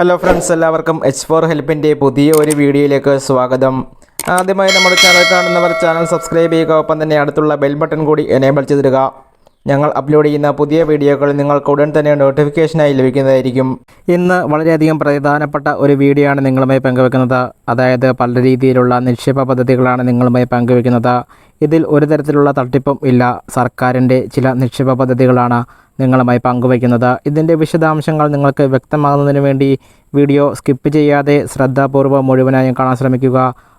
Hello friends എല്ലാവർക്കും H four ഹെൽപ്പിന്റെ പുതിയ ഒരു വീഡിയോയിലേക്ക് സ്വാഗതം. ആദ്യമായി നമ്മുടെ ചാനൽ കാണുന്നവർ ചാനൽ സബ്സ്ക്രൈബ് ചെയ്യുക ഒപ്പം തന്നെ അടുത്തുള്ള ബെൽ ബട്ടൺ കൂടി എനേബിൾ ചെയ്തിടുക. ഞങ്ങൾ അപ്ലോഡ് ചെയ്യുന്ന പുതിയ വീഡിയോകൾ നിങ്ങൾക്ക് ഉടൻ തന്നെ നോട്ടിഫിക്കേഷനായി ലഭിക്കുന്നതായിരിക്കും. ഇന്ന് വളരെയധികം പ്രധാനപ്പെട്ട ഒരു വീഡിയോ ആണ് നിങ്ങളുമായി പങ്കുവെക്കുന്നത്. അതായത് പല രീതിയിലുള്ള നിക്ഷേപ പദ്ധതികളാണ് നിങ്ങളുമായി പങ്കുവെക്കുന്നത്. ഇതിൽ ഒരു തരത്തിലുള്ള തട്ടിപ്പും ഇല്ല. സർക്കാരിന്റെ ചില നിക്ഷേപ പദ്ധതികളാണ് നിങ്ങളുമായി പങ്കുവയ്ക്കുന്നത്. ഇതിന്റെ വിശദാംശങ്ങൾ നിങ്ങൾക്ക് വ്യക്തമാകുന്നതിന് വേണ്ടി വീഡിയോ സ്കിപ്പ് ചെയ്യാതെ ശ്രദ്ധാപൂർവം മുഴുവനായും കാണാൻ ശ്രമിക്കുക.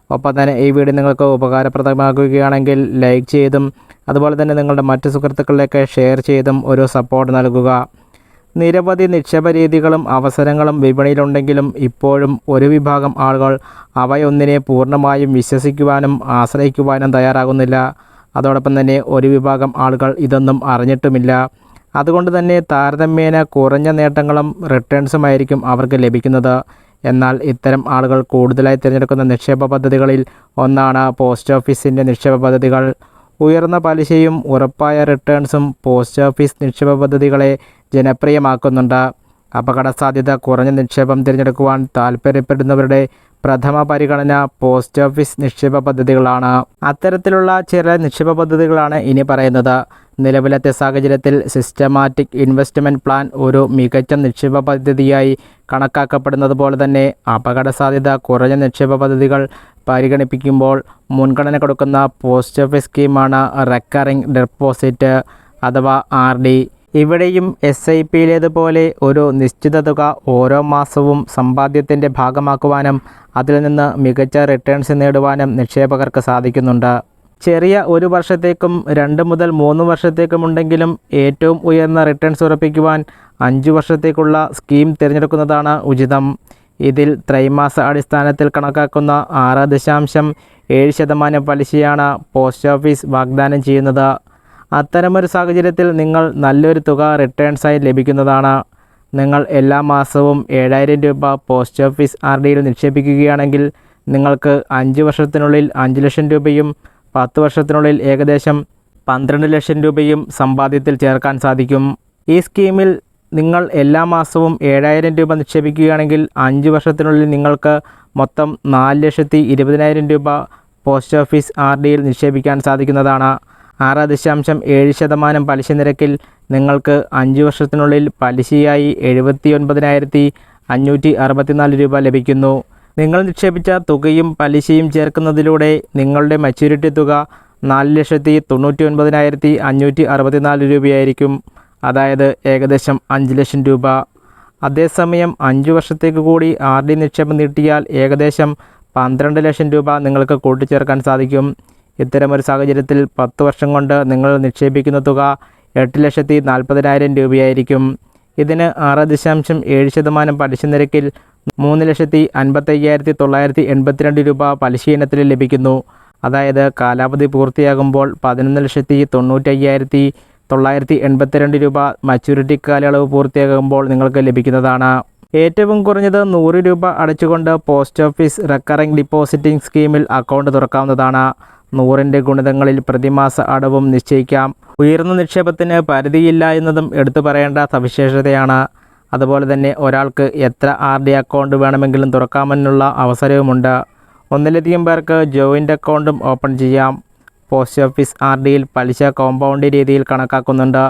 ഒപ്പം തന്നെ ഈ വീഡിയോ നിങ്ങൾക്ക് ഉപകാരപ്രദമാകുകയാണെങ്കിൽ ലൈക്ക് ചെയ്തും അതുപോലെ തന്നെ നിങ്ങളുടെ മറ്റ് സുഹൃത്തുക്കളിലേക്ക് ഷെയർ ചെയ്തും ഒരു സപ്പോർട്ട് നൽകുക. നിരവധി നിക്ഷേപ രീതികളും അവസരങ്ങളും വിപണിയിലുണ്ടെങ്കിലും ഇപ്പോഴും ഒരു വിഭാഗം ആളുകൾ അവയൊന്നിനെ പൂർണമായും വിശ്വസിക്കുവാനും ആശ്രയിക്കുവാനും തയ്യാറാകുന്നില്ല. അതോടൊപ്പം തന്നെ ഒരു വിഭാഗം ആളുകൾ ഇതൊന്നും അറിഞ്ഞിട്ടുമില്ല. അതുകൊണ്ട് തന്നെ താരതമ്യേന കുറഞ്ഞ നേട്ടങ്ങളും റിട്ടേൺസുമായിരിക്കും അവർക്ക് ലഭിക്കുന്നത്. എന്നാൽ ഇത്തരം ആളുകൾ കൂടുതലായി തിരഞ്ഞെടുക്കുന്ന നിക്ഷേപ പദ്ധതികളിൽ ഒന്നാണ് പോസ്റ്റ് ഓഫീസിന്റെ നിക്ഷേപ പദ്ധതികൾ. ഉയർന്ന പലിശയും ഉറപ്പായ റിട്ടേൺസും പോസ്റ്റ് ഓഫീസ് നിക്ഷേപ പദ്ധതികളെ ജനപ്രിയമാക്കുന്നുണ്ട്. അപകട സാധ്യത കുറഞ്ഞ നിക്ഷേപം തിരഞ്ഞെടുക്കുവാൻ താൽപ്പര്യപ്പെടുന്നവരുടെ പ്രഥമ പരിഗണന പോസ്റ്റ് ഓഫീസ് നിക്ഷേപ പദ്ധതികളാണ്. അത്തരത്തിലുള്ള ചില നിക്ഷേപ പദ്ധതികളാണ് ഇനി പറയുന്നത്. നിലവിലത്തെ സാഹചര്യത്തിൽ സിസ്റ്റമാറ്റിക് ഇൻവെസ്റ്റ്മെന്റ് പ്ലാൻ ഒരു മികച്ച നിക്ഷേപ പദ്ധതിയായി കണക്കാക്കപ്പെടുന്നത് പോലെ തന്നെ അപകട സാധ്യത കുറഞ്ഞ നിക്ഷേപ പദ്ധതികൾ പരിഗണിപ്പിക്കുമ്പോൾ മുൻഗണന കൊടുക്കുന്ന പോസ്റ്റ് ഓഫീസ് സ്കീമാണ് റെക്കറിംഗ് ഡെപ്പോസിറ്റ് അഥവാ ആർ ഡി. ഇവിടെയും എസ് ഐ പിയിലേതുപോലെ ഒരു നിശ്ചിത തുക ഓരോ മാസവും സമ്പാദ്യത്തിന്റെ ഭാഗമാക്കുവാനും അതിൽ നിന്ന് മികച്ച റിട്ടേൺസ് നേടുവാനും നിക്ഷേപകർക്ക് സാധിക്കുന്നുണ്ട്. ചെറിയ ഒരു വർഷത്തേക്കും രണ്ട് മുതൽ മൂന്ന് വർഷത്തേക്കും ഉണ്ടെങ്കിലും ഏറ്റവും ഉയർന്ന റിട്ടേൺസ് ഉറപ്പിക്കുവാൻ അഞ്ച് വർഷത്തേക്കുള്ള സ്കീം തിരഞ്ഞെടുക്കുന്നതാണ് ഉചിതം. ഇതിൽ ത്രൈമാസ അടിസ്ഥാനത്തിൽ കണക്കാക്കുന്ന ആറ് ദശാംശം ഏഴ് ശതമാനം പലിശയാണ് പോസ്റ്റ് ഓഫീസ് വാഗ്ദാനം ചെയ്യുന്നത്. അത്തരമൊരു സാഹചര്യത്തിൽ നിങ്ങൾ നല്ലൊരു തുക റിട്ടേൺസായി ലഭിക്കുന്നതാണ്. നിങ്ങൾ എല്ലാ മാസവും ഏഴായിരം രൂപ പോസ്റ്റ് ഓഫീസ് ആർ ഡിയിൽ നിക്ഷേപിക്കുകയാണെങ്കിൽ നിങ്ങൾക്ക് അഞ്ച് വർഷത്തിനുള്ളിൽ അഞ്ച് ലക്ഷം രൂപയും പത്ത് വർഷത്തിനുള്ളിൽ ഏകദേശം പന്ത്രണ്ട് ലക്ഷം രൂപയും സമ്പാദ്യത്തിൽ ചേർക്കാൻ സാധിക്കും. ഈ സ്കീമിൽ നിങ്ങൾ എല്ലാ മാസവും ഏഴായിരം രൂപ നിക്ഷേപിക്കുകയാണെങ്കിൽ അഞ്ച് വർഷത്തിനുള്ളിൽ നിങ്ങൾക്ക് മൊത്തം നാല് ലക്ഷത്തി ഇരുപതിനായിരം രൂപ പോസ്റ്റ് ഓഫീസ് ആർ ഡിയിൽ നിക്ഷേപിക്കാൻ സാധിക്കുന്നതാണ്. ആറ് ദശാംശം ഏഴ് ശതമാനം പലിശ നിരക്കിൽ നിങ്ങൾക്ക് അഞ്ച് വർഷത്തിനുള്ളിൽ പലിശയായി എഴുപത്തി ഒൻപതിനായിരത്തി അഞ്ഞൂറ്റി അറുപത്തിനാല് രൂപ ലഭിക്കുന്നു. നിങ്ങൾ നിക്ഷേപിച്ച തുകയും പലിശയും ചേർക്കുന്നതിലൂടെ നിങ്ങളുടെ മെച്യൂരിറ്റി തുക നാല് ലക്ഷത്തി തൊണ്ണൂറ്റി ഒൻപതിനായിരത്തി അഞ്ഞൂറ്റി അറുപത്തിനാല് രൂപയായിരിക്കും. അതായത് ഏകദേശം അഞ്ച് ലക്ഷം രൂപ. അതേസമയം അഞ്ച് വർഷത്തേക്ക് കൂടി ആർ ഡി നിക്ഷേപം നീട്ടിയാൽ ഏകദേശം പന്ത്രണ്ട് ലക്ഷം രൂപ നിങ്ങൾക്ക് കൂട്ടിച്ചേർക്കാൻ സാധിക്കും. ഇത്തരമൊരു സാഹചര്യത്തിൽ പത്ത് വർഷം കൊണ്ട് നിങ്ങൾ നിക്ഷേപിക്കുന്ന തുക എട്ട് ലക്ഷത്തി നാൽപ്പതിനായിരം രൂപയായിരിക്കും. ഇതിന് ആറ് ദശാംശം ഏഴ് ശതമാനം പലിശ നിരക്കിൽ മൂന്ന് ലക്ഷത്തി അൻപത്തയ്യായിരത്തി തൊള്ളായിരത്തി എൺപത്തിരണ്ട് രൂപ പലിശ ഇനത്തിൽ ലഭിക്കുന്നു. അതായത് കാലാവധി പൂർത്തിയാകുമ്പോൾ പതിനൊന്ന് ലക്ഷത്തി തൊണ്ണൂറ്റയ്യായിരത്തി തൊള്ളായിരത്തി എൺപത്തിരണ്ട് രൂപ മച്യൂരിറ്റി കാലയളവ് പൂർത്തിയാകുമ്പോൾ നിങ്ങൾക്ക് ലഭിക്കുന്നതാണ്. ഏറ്റവും കുറഞ്ഞത് നൂറ് രൂപ അടച്ചുകൊണ്ട് പോസ്റ്റ് ഓഫീസ് റെക്കറിംഗ് ഡിപ്പോസിറ്റിംഗ് സ്കീമിൽ അക്കൗണ്ട് തുറക്കാവുന്നതാണ്. നൂറിന്റെ ഗുണിതങ്ങളിൽ പ്രതിമാസ അടവും നിശ്ചയിക്കാം. ഉയർന്ന നിക്ഷേപത്തിന് പരിധിയില്ല എന്നതും എടുത്തു പറയേണ്ട സവിശേഷതയാണ്. അതുപോലെ തന്നെ ഒരാൾക്ക് എത്ര ആർ ഡി അക്കൗണ്ട് വേണമെങ്കിലും തുറക്കാമെന്നുള്ള അവസരവുമുണ്ട്. ഒന്നിലധികം പേർക്ക് ജോയിന്റ് അക്കൗണ്ടും ഓപ്പൺ ചെയ്യാം. പോസ്റ്റ് ഓഫീസ് ആർ ഡിയിൽ പലിശ കോമ്പൗണ്ട് രീതിയിൽ കണക്കാക്കുന്നുണ്ട്.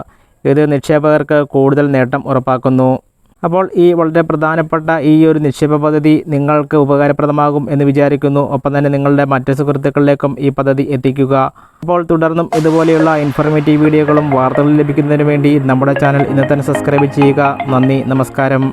ഇത് നിക്ഷേപകർക്ക് കൂടുതൽ നേട്ടം ഉറപ്പാക്കുന്നു. അപ്പോൾ ഈ വളരെ പ്രധാനപ്പെട്ട ഈ ഒരു നിക്ഷേപ പദ്ധതി നിങ്ങൾക്ക് ഉപകാരപ്രദമാകും എന്ന് വിചാരിക്കുന്നു. ഒപ്പം തന്നെ നിങ്ങളുടെ മറ്റ് സുഹൃത്തുക്കളിലേക്കും ഈ പദ്ധതി എത്തിക്കുക. അപ്പോൾ തുടർന്നും ഇതുപോലെയുള്ള ഇൻഫോർമേറ്റീവ് വീഡിയോകളും വാർത്തകളും ലഭിക്കുന്നതിന് വേണ്ടി നമ്മുടെ ചാനൽ ഇന്ന് തന്നെ സബ്സ്ക്രൈബ് ചെയ്യുക. നന്ദി നമസ്കാരം.